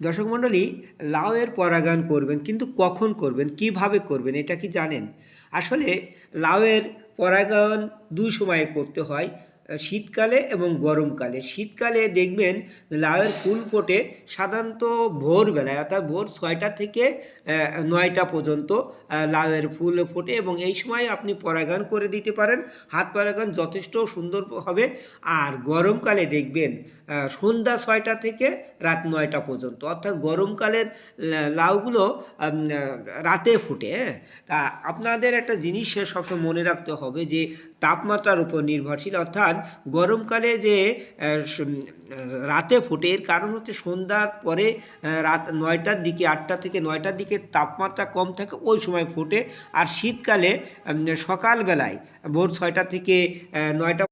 দর্শক মণ্ডলী লাউয়ের পরাগায়ন করবেন, কিন্তু কখন করবেন, কীভাবে করবেন, এটা কি জানেন? আসলে লাউয়ের পরাগায়ন দুই সময়ে করতে হয়। শীতকালে এবং গরমকালে। শীতকালে দেখবেন লাউয়ের ফুল ফোটে সাধারণত ভোরবেলায়, অর্থাৎ ভোর ছয়টা থেকে নয়টা পর্যন্ত লাউয়ের ফুল ফোটে এবং এই সময় আপনি পরাগায়ন করে দিতে পারেন। হাত পরাগায়ন যথেষ্ট সুন্দর হবে। আর গরমকালে দেখবেন সন্ধ্যা ছয়টা থেকে রাত নয়টা পর্যন্ত, অর্থাৎ গরমকালের লাউগুলো রাতে ফুটে হ্যাঁ। তা আপনাদের একটা জিনিস সবসময় মনে রাখতে হবে যে, তাপমাত্রার উপর নির্ভরশীল, অর্থাৎ গরমকালে যে রাতে ফোটে, এর কারণ হচ্ছে সন্ধ্যার পরে রাত নয়টার দিকে, আটটা থেকে নয়টার দিকে তাপমাত্রা কম থাকে, ওই সময় ফোটে। আর শীতকালে সকালবেলায়, ভোর ছয়টা থেকে নয়টা